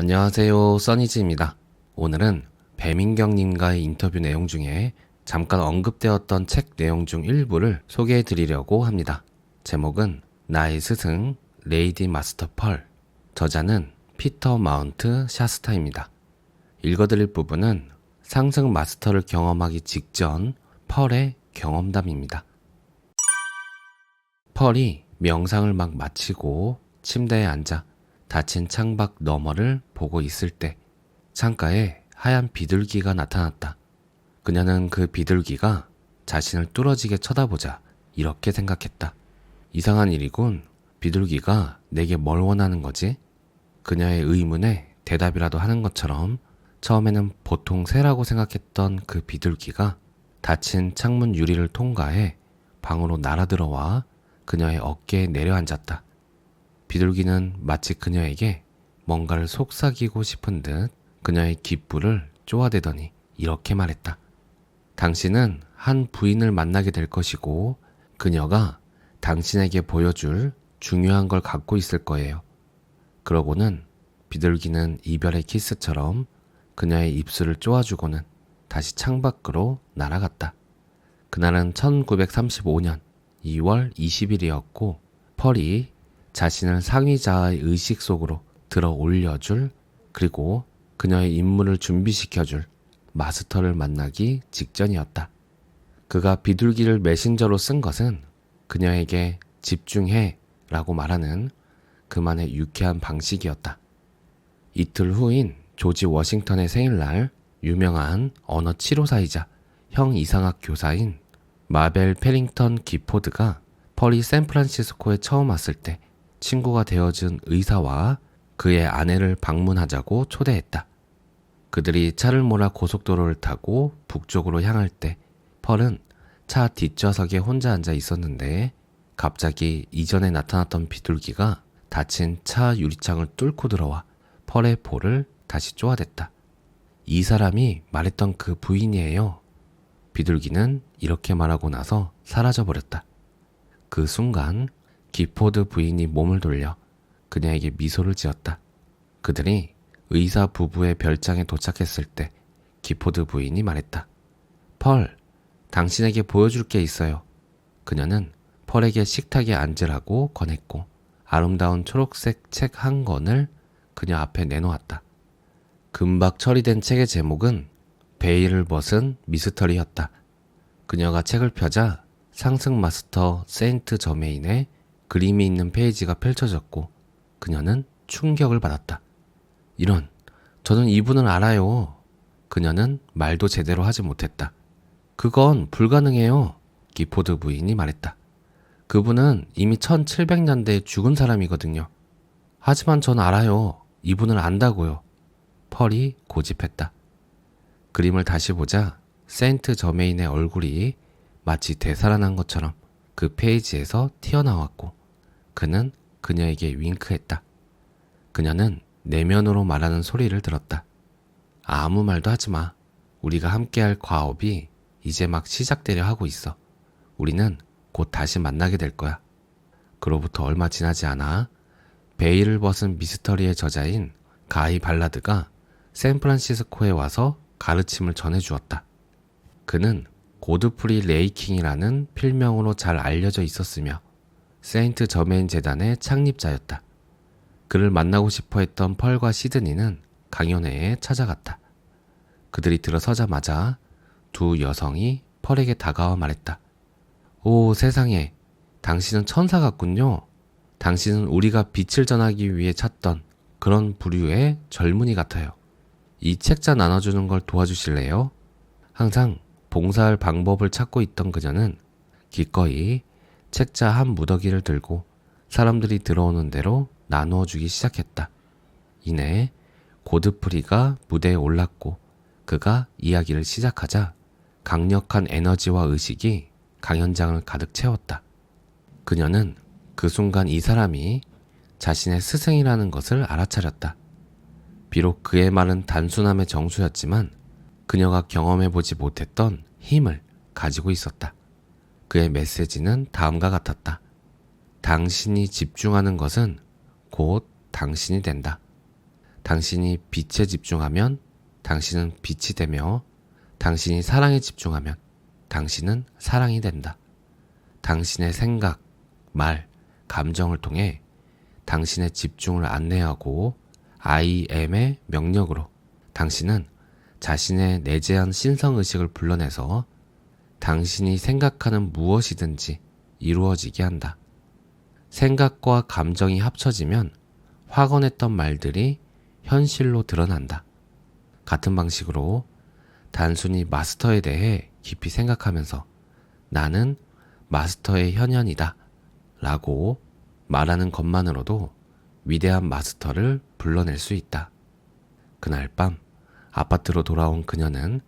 안녕하세요, 써니즈입니다. 오늘은 배민경님과의 인터뷰 내용 중에 잠깐 언급되었던 책 내용 중 일부를 소개해 드리려고 합니다. 제목은 나의 스승, 레이디 마스터 펄. 저자는 피터 마운트 샤스타입니다. 읽어드릴 부분은 상승 마스터를 경험하기 직전 펄의 경험담입니다. 펄이 명상을 막 마치고 침대에 앉아 닫힌 창밖 너머를 보고 있을 때 창가에 하얀 비둘기가 나타났다. 그녀는 그 비둘기가 자신을 뚫어지게 쳐다보자 이렇게 생각했다. 이상한 일이군. 비둘기가 내게 뭘 원하는 거지? 그녀의 의문에 대답이라도 하는 것처럼 처음에는 보통 새라고 생각했던 그 비둘기가 닫힌 창문 유리를 통과해 방으로 날아들어와 그녀의 어깨에 내려앉았다. 비둘기는 마치 그녀에게 뭔가를 속삭이고 싶은 듯 그녀의 귓불을 쪼아대더니 이렇게 말했다. 당신은 한 부인을 만나게 될 것이고 그녀가 당신에게 보여줄 중요한 걸 갖고 있을 거예요. 그러고는 비둘기는 이별의 키스처럼 그녀의 입술을 쪼아주고는 다시 창밖으로 날아갔다. 그날은 1935년 2월 20일이었고 펄이 자신을 상위자의 의식 속으로 들어 올려줄 그리고 그녀의 임무를 준비시켜줄 마스터를 만나기 직전이었다. 그가 비둘기를 메신저로 쓴 것은 그녀에게 집중해 라고 말하는 그만의 유쾌한 방식이었다. 이틀 후인 조지 워싱턴의 생일날 유명한 언어 치료사이자 형 이상학 교사인 마벨 페링턴 기포드가 펄이 샌프란시스코에 처음 왔을 때 친구가 되어준 의사와 그의 아내를 방문하자고 초대했다. 그들이 차를 몰아 고속도로를 타고 북쪽으로 향할 때 펄은 차 뒷좌석에 혼자 앉아 있었는데 갑자기 이전에 나타났던 비둘기가 닫힌 차 유리창을 뚫고 들어와 펄의 볼을 다시 쪼아댔다. 이 사람이 말했던 그 부인이에요. 비둘기는 이렇게 말하고 나서 사라져 버렸다. 그 순간 기포드 부인이 몸을 돌려 그녀에게 미소를 지었다. 그들이 의사 부부의 별장에 도착했을 때 기포드 부인이 말했다. 펄, 당신에게 보여줄 게 있어요. 그녀는 펄에게 식탁에 앉으라고 권했고 아름다운 초록색 책 한 권을 그녀 앞에 내놓았다. 금박 처리된 책의 제목은 베일을 벗은 미스터리였다. 그녀가 책을 펴자 상승 마스터 세인트 저메인의 그림이 있는 페이지가 펼쳐졌고 그녀는 충격을 받았다. 이런, 저는 이분을 알아요. 그녀는 말도 제대로 하지 못했다. 그건 불가능해요. 기포드 부인이 말했다. 그분은 이미 1700년대에 죽은 사람이거든요. 하지만 전 알아요. 이분을 안다고요. 펄이 고집했다. 그림을 다시 보자 세인트 저메인의 얼굴이 마치 되살아난 것처럼 그 페이지에서 튀어나왔고 그는 그녀에게 윙크했다. 그녀는 내면으로 말하는 소리를 들었다. 아무 말도 하지 마. 우리가 함께할 과업이 이제 막 시작되려 하고 있어. 우리는 곧 다시 만나게 될 거야. 그로부터 얼마 지나지 않아 베일을 벗은 미스터리의 저자인 가이 발라드가 샌프란시스코에 와서 가르침을 전해주었다. 그는 고드프리 레이킹이라는 필명으로 잘 알려져 있었으며 세인트 저메인 재단의 창립자였다. 그를 만나고 싶어 했던 펄과 시드니는 강연회에 찾아갔다. 그들이 들어서자마자 두 여성이 펄에게 다가와 말했다. 오 세상에, 당신은 천사 같군요. 당신은 우리가 빛을 전하기 위해 찾던 그런 부류의 젊은이 같아요. 이 책자 나눠주는 걸 도와주실래요? 항상 봉사할 방법을 찾고 있던 그녀는 기꺼이 책자 한 무더기를 들고 사람들이 들어오는 대로 나누어 주기 시작했다. 이내 고드프리가 무대에 올랐고 그가 이야기를 시작하자 강력한 에너지와 의식이 강연장을 가득 채웠다. 그녀는 그 순간 이 사람이 자신의 스승이라는 것을 알아차렸다. 비록 그의 말은 단순함의 정수였지만 그녀가 경험해보지 못했던 힘을 가지고 있었다. 그의 메시지는 다음과 같았다. 당신이 집중하는 것은 곧 당신이 된다. 당신이 빛에 집중하면 당신은 빛이 되며 당신이 사랑에 집중하면 당신은 사랑이 된다. 당신의 생각, 말, 감정을 통해 당신의 집중을 안내하고 I am의 명령으로 당신은 자신의 내재한 신성의식을 불러내서 당신이 생각하는 무엇이든지 이루어지게 한다. 생각과 감정이 합쳐지면 확언했던 말들이 현실로 드러난다. 같은 방식으로 단순히 마스터에 대해 깊이 생각하면서 나는 마스터의 현현이다 라고 말하는 것만으로도 위대한 마스터를 불러낼 수 있다. 그날 밤 아파트로 돌아온 그녀는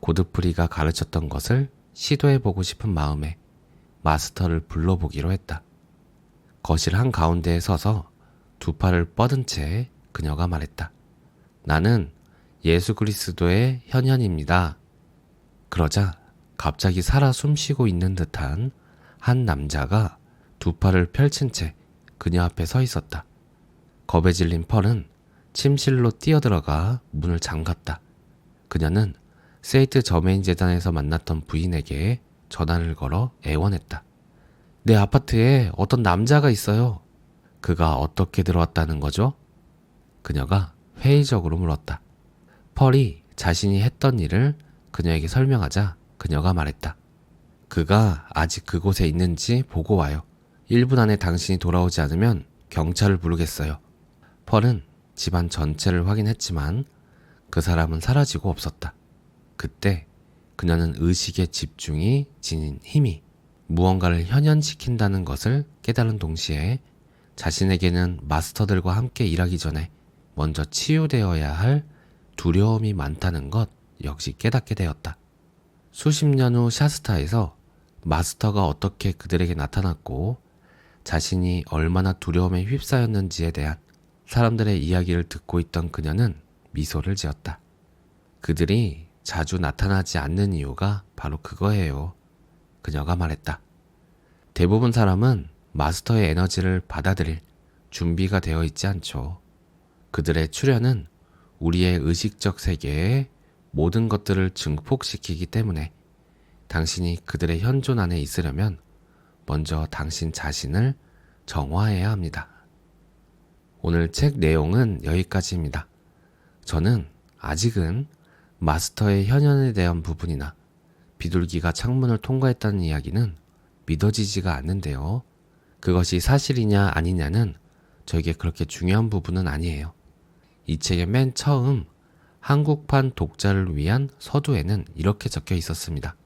고드프리가 가르쳤던 것을 시도해보고 싶은 마음에 마스터를 불러보기로 했다. 거실 한 가운데에 서서 두 팔을 뻗은 채 그녀가 말했다. 나는 예수 그리스도의 현현입니다. 그러자 갑자기 살아 숨쉬고 있는 듯한 한 남자가 두 팔을 펼친 채 그녀 앞에 서 있었다. 겁에 질린 펄은 침실로 뛰어들어가 문을 잠갔다. 그녀는 세이트 저메인 재단에서 만났던 부인에게 전화를 걸어 애원했다. 내 아파트에 어떤 남자가 있어요. 그가 어떻게 들어왔다는 거죠? 그녀가 회의적으로 물었다. 펄이 자신이 했던 일을 그녀에게 설명하자 그녀가 말했다. 그가 아직 그곳에 있는지 보고 와요. 1분 안에 당신이 돌아오지 않으면 경찰을 부르겠어요. 펄은 집안 전체를 확인했지만 그 사람은 사라지고 없었다. 그때 그녀는 의식의 집중이 지닌 힘이 무언가를 현현시킨다는 것을 깨달은 동시에 자신에게는 마스터들과 함께 일하기 전에 먼저 치유되어야 할 두려움이 많다는 것 역시 깨닫게 되었다. 수십 년 후 샤스타에서 마스터가 어떻게 그들에게 나타났고 자신이 얼마나 두려움에 휩싸였는지에 대한 사람들의 이야기를 듣고 있던 그녀는 미소를 지었다. 그들이 자주 나타나지 않는 이유가 바로 그거예요. 그녀가 말했다. 대부분 사람은 마스터의 에너지를 받아들일 준비가 되어 있지 않죠. 그들의 출현은 우리의 의식적 세계에 모든 것들을 증폭시키기 때문에 당신이 그들의 현존 안에 있으려면 먼저 당신 자신을 정화해야 합니다. 오늘 책 내용은 여기까지입니다. 저는 아직은 마스터의 현현에 대한 부분이나 비둘기가 창문을 통과했다는 이야기는 믿어지지가 않는데요. 그것이 사실이냐 아니냐는 저에게 그렇게 중요한 부분은 아니에요. 이 책의 맨 처음 한국판 독자를 위한 서두에는 이렇게 적혀 있었습니다.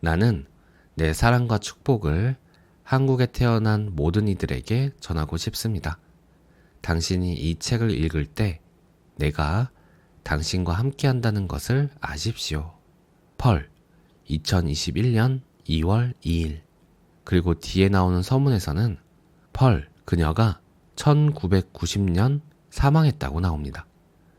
나는 내 사랑과 축복을 한국에 태어난 모든 이들에게 전하고 싶습니다. 당신이 이 책을 읽을 때 내가 당신과 함께 한다는 것을 아십시오. 펄, 2021년 2월 2일. 그리고 뒤에 나오는 서문에서는 펄, 그녀가 1990년 사망했다고 나옵니다.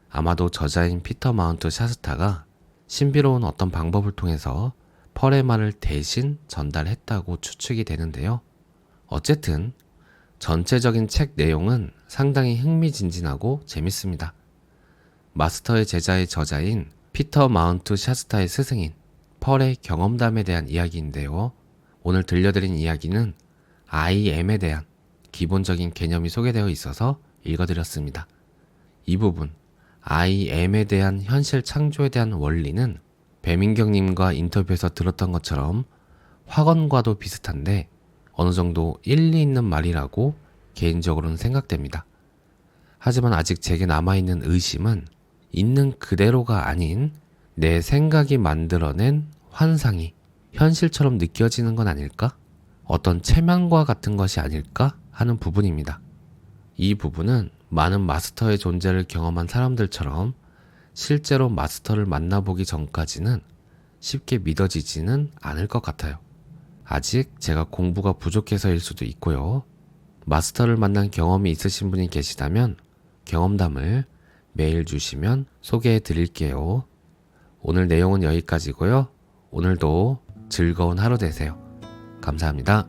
아마도 저자인 피터 마운트 샤스타가 신비로운 어떤 방법을 통해서 펄의 말을 대신 전달했다고 추측이 되는데요. 어쨌든 전체적인 책 내용은 상당히 흥미진진하고 재밌습니다. 마스터의 제자의 저자인 피터 마운트 샤스타의 스승인 펄의 경험담에 대한 이야기인데요. 오늘 들려드린 이야기는 IM에 대한 기본적인 개념이 소개되어 있어서 읽어드렸습니다. 이 부분, IM에 대한 현실 창조에 대한 원리는 배민경님과 인터뷰에서 들었던 것처럼 확언과도 비슷한데 어느 정도 일리 있는 말이라고 개인적으로는 생각됩니다. 하지만 아직 제게 남아있는 의심은 있는 그대로가 아닌 내 생각이 만들어낸 환상이 현실처럼 느껴지는 건 아닐까? 어떤 체면과 같은 것이 아닐까 하는 부분입니다. 이 부분은 많은 마스터의 존재를 경험한 사람들처럼 실제로 마스터를 만나보기 전까지는 쉽게 믿어지지는 않을 것 같아요. 아직 제가 공부가 부족해서일 수도 있고요. 마스터를 만난 경험이 있으신 분이 계시다면 경험담을 메일 주시면 소개해 드릴게요. 오늘 내용은 여기까지고요. 오늘도 즐거운 하루 되세요. 감사합니다.